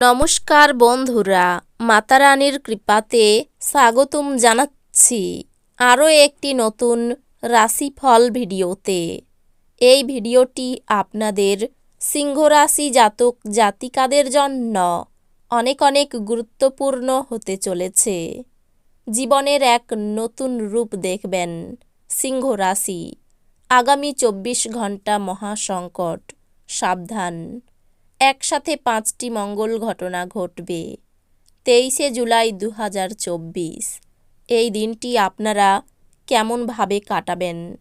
নমস্কার বন্ধুরা, মাতারানীর কৃপাতে স্বাগতম জানাচ্ছি আরও একটি নতুন রাশিফল ভিডিওতে। এই ভিডিওটি আপনাদের সিংহ রাশি জাতক জাতিকাদের জন্য অনেক অনেক গুরুত্বপূর্ণ হতে চলেছে। জীবনের এক নতুন রূপ দেখবেন সিংহ রাশি আগামী চব্বিশ ঘণ্টা মহাসংকট, সাবধান। একসাথে পাঁচটি মঙ্গল ঘটনা ঘটবে। তেইশে জুলাই দু হাজার চব্বিশ। এই দিনটি আপনারা কেমনভাবে কাটাবেন?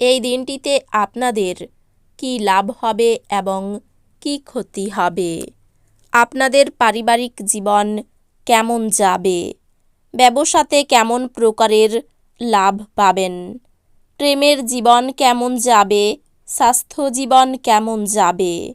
এই দিনটিতে আপনাদের কি লাভ হবে এবং কি ক্ষতি হবে? আপনাদের পারিবারিক জীবন কেমন যাবে? ব্যবসাতে কেমন প্রকারের লাভ পাবেন? প্রেমের জীবন কেমন যাবে? স্বাস্থ্য জীবন কেমন যাবে?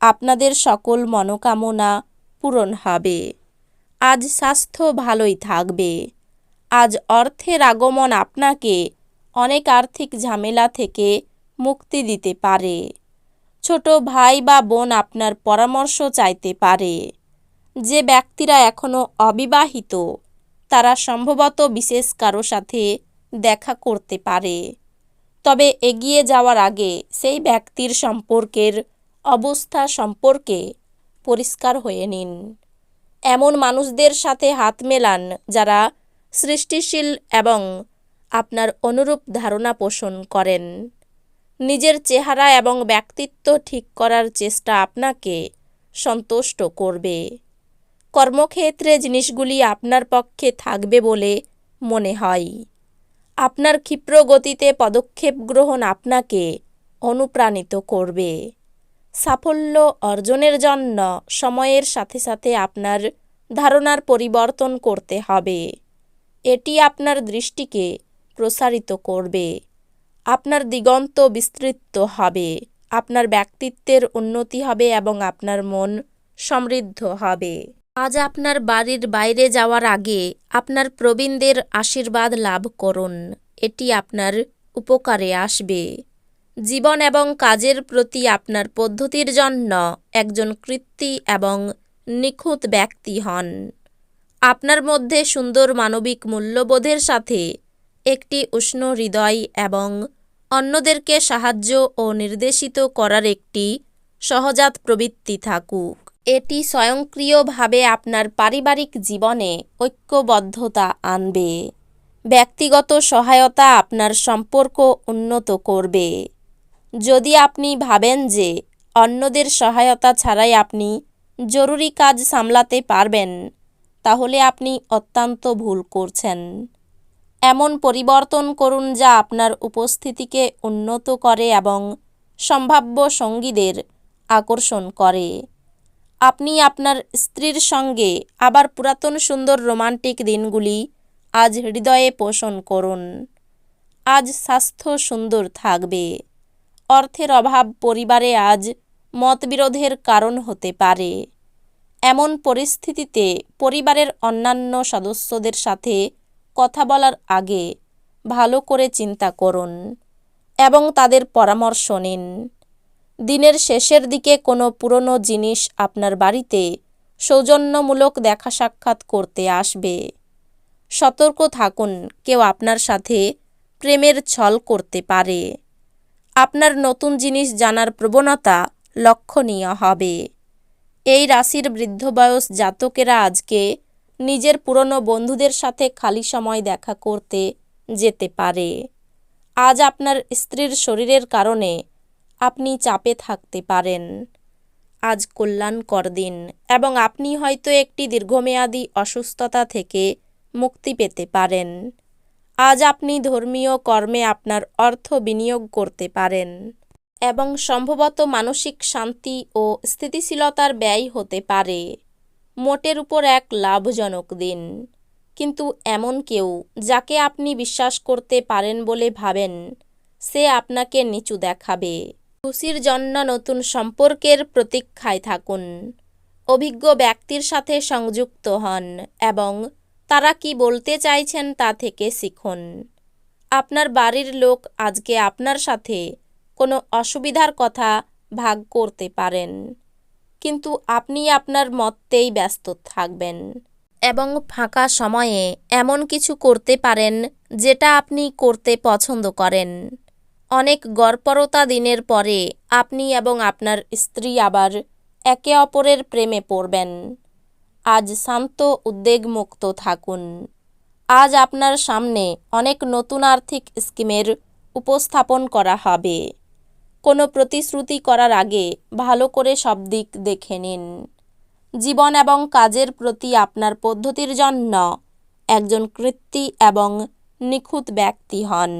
আপনাদের সকল মনোকামনা পূরণ হবে। আজ স্বাস্থ্য ভালোই থাকবে। আজ অর্থের আগমন আপনাকে অনেক আর্থিক ঝামেলা থেকে মুক্তি দিতে পারে। ছোট ভাই বা বোন আপনার পরামর্শ চাইতে পারে। যে ব্যক্তিরা এখনও অবিবাহিত, তারা সম্ভবত বিশেষ কারও সাথে দেখা করতে পারে। তবে এগিয়ে যাওয়ার আগে সেই ব্যক্তির সম্পর্কের অবস্থা সম্পর্কে পরিষ্কার হয়ে নিন। এমন মানুষদের সাথে হাত মেলান যারা সৃষ্টিশীল এবং আপনার অনুরূপ ধারণা পোষণ করেন। নিজের চেহারা এবং ব্যক্তিত্ব ঠিক করার চেষ্টা আপনাকে সন্তুষ্ট করবে। কর্মক্ষেত্রে জিনিসগুলি আপনার পক্ষে থাকবে বলে মনে হয়। আপনার ক্ষিপ্র গতিতে পদক্ষেপ গ্রহণ আপনাকে অনুপ্রাণিত করবে। সাফল্য অর্জনের জন্য সময়ের সাথে সাথে আপনার ধারণার পরিবর্তন করতে হবে। এটি আপনার দৃষ্টিকে প্রসারিত করবে। আপনার দিগন্ত বিস্তৃত হবে। আপনার ব্যক্তিত্বের উন্নতি হবে এবং আপনার মন সমৃদ্ধ হবে। আজ আপনার বাড়ির বাইরে যাওয়ার আগে আপনার প্রবীণদের আশীর্বাদ লাভ করুন। এটি আপনার উপকারে আসবে। জীবন এবং কাজের প্রতি আপনার পদ্ধতির জন্য একজন কৃত্তি এবং নিখুঁত ব্যক্তি হন। আপনার মধ্যে সুন্দর মানবিক মূল্যবোধের সাথে একটি উষ্ণ হৃদয় এবং অন্যদেরকে সাহায্য ও নির্দেশিত করার একটি সহজাত প্রবৃত্তি থাকুক। এটি স্বয়ংক্রিয়ভাবে আপনার পারিবারিক জীবনে ঐক্যবদ্ধতা আনবে। ব্যক্তিগত সহায়তা আপনার সম্পর্ক উন্নত করবে। যদি আপনি ভাবেন যে অন্যদের সহায়তা ছাড়াই আপনি জরুরি কাজ সামলাতে পারবেন, তাহলে আপনি অত্যন্ত ভুল করছেন। এমন পরিবর্তন করুন যা আপনার উপস্থিতিকে উন্নত করে এবং সম্ভাব্য সঙ্গীদের আকর্ষণ করে। আপনি আপনার স্ত্রীর সঙ্গে আবার পুরাতন সুন্দর রোমান্টিক দিনগুলি আজ হৃদয়ে পোষণ করুন। আজ স্বাস্থ্য সুন্দর থাকবে। অর্থের অভাব পরিবারে আজ মতবিরোধের কারণ হতে পারে। এমন পরিস্থিতিতে পরিবারের অন্যান্য সদস্যদের সাথে কথা বলার আগে ভালো করে চিন্তা করুন এবং তাদের পরামর্শ নিন। দিনের শেষের দিকে কোনো পুরনো জিনিস আপনার বাড়িতে সৌজন্যমূলক দেখা সাক্ষাৎ করতে আসবে। সতর্ক থাকুন, কেউ আপনার সাথে প্রেমের ছল করতে পারে। আপনার নতুন জিনিস জানার প্রবণতা লক্ষণীয় হবে। এই রাশির বৃদ্ধ বয়স জাতকেরা আজকে নিজের পুরনো বন্ধুদের সাথে খালি সময় দেখা করতে যেতে পারে। আজ আপনার স্ত্রীর শরীরের কারণে আপনি চাপে থাকতে পারেন। আজ কল্যাণকর দিন এবং আপনি হয়তো একটি দীর্ঘমেয়াদী অসুস্থতা থেকে মুক্তি পেতে পারেন। আজ আপনি ধর্মীয় কর্মে আপনার অর্থ বিনিয়োগ করতে পারেন এবং সম্ভবত মানসিক শান্তি ও স্থিতিশীলতার ব্যয় হতে পারে। মোটের উপর এক লাভজনক দিন। কিন্তু এমন কেউ যাকে আপনি বিশ্বাস করতে পারেন বলে ভাবেন, সে আপনাকে নিচু দেখাবে। খুশির জন্য নতুন সম্পর্কের প্রতীক্ষায় থাকুন। অভিজ্ঞ ব্যক্তির সাথে সংযুক্ত হন এবং তারা কি বলতে চাইছেন তা থেকে শিখুন। আপনার বাড়ির লোক আজকে আপনার সাথে কোনো অসুবিধার কথা ভাগ করতে পারেন, কিন্তু আপনি আপনার মতেই ব্যস্ত থাকবেন এবং ফাঁকা সময়ে এমন কিছু করতে পারেন যেটা আপনি করতে পছন্দ করেন। অনেক গড়পরতা দিনের পরে আপনি এবং আপনার স্ত্রী আবার একে অপরের প্রেমে পড়বেন। আজ শান্ত উদ্বেগমুক্ত থাকুন। আজ আপনার সামনে অনেক নতুন আর্থিক স্কিমের উপস্থাপন করা হবে। কোনো প্রতিশ্রুতি করার আগে ভালো করে সব দিক দেখে নিন। জীবন এবং কাজের প্রতি আপনার পদ্ধতির জন্য একজন কৃত্তি এবং নিখুঁত ব্যক্তি হন।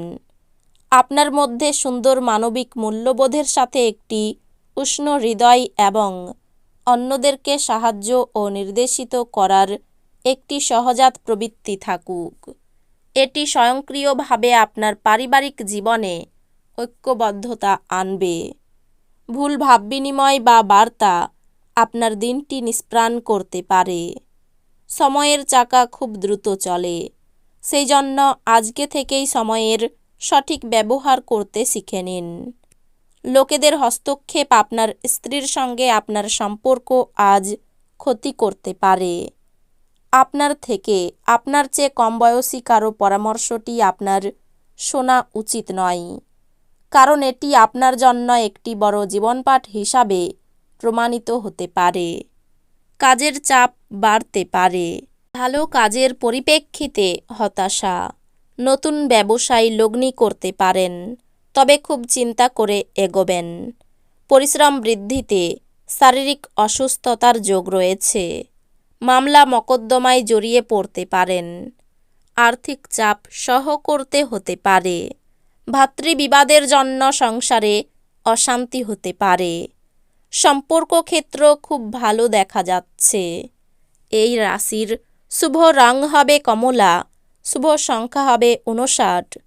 আপনার মধ্যে সুন্দর মানবিক মূল্যবোধের সাথে একটি উষ্ণ হৃদয় এবং অন্যদেরকে সাহায্য ও নির্দেশিত করার একটি সহজাত প্রবৃত্তি থাকুক। এটি স্বয়ংক্রিয়ভাবে আপনার পারিবারিক জীবনে ঐক্যবদ্ধতা আনবে। ভুল ভাববিনিময় বা বার্তা আপনার দিনটি নিষ্প্রাণ করতে পারে। সময়ের চাকা খুব দ্রুত চলে। সেই জন্য আজকে থেকেই সময়ের সঠিক ব্যবহার করতে শিখে নিন। লোকেদের হস্তক্ষেপ আপনার স্ত্রীর সঙ্গে আপনার সম্পর্ক আজ ক্ষতি করতে পারে। আপনার থেকে আপনার চেয়ে কম বয়সী কারও পরামর্শটি আপনার শোনা উচিত নয়। কারণ এটি আপনার জন্য একটি বড় জীবনপাঠ হিসাবে প্রমাণিত হতে পারে। কাজের চাপ বাড়তে পারে। ভালো কাজের পরিপ্রেক্ষিতে হতাশা। নতুন ব্যবসায় লগ্নি করতে পারেন। তবে খুব চিন্তা করে এগোবেন। পরিশ্রম বৃদ্ধিতে শারীরিক অসুস্থতার যোগ রয়েছে। মামলা মকদ্দমায় জড়িয়ে পড়তে পারেন। আর্থিক চাপ সহ করতে হতে পারে। ভাতৃবিবাদের জন্য সংসারে অশান্তি হতে পারে। সম্পর্ক ক্ষেত্র খুব ভালো দেখা যাচ্ছে। এই রাশির শুভ রং হবে কমলা, শুভ সংখ্যা হবে উনষাট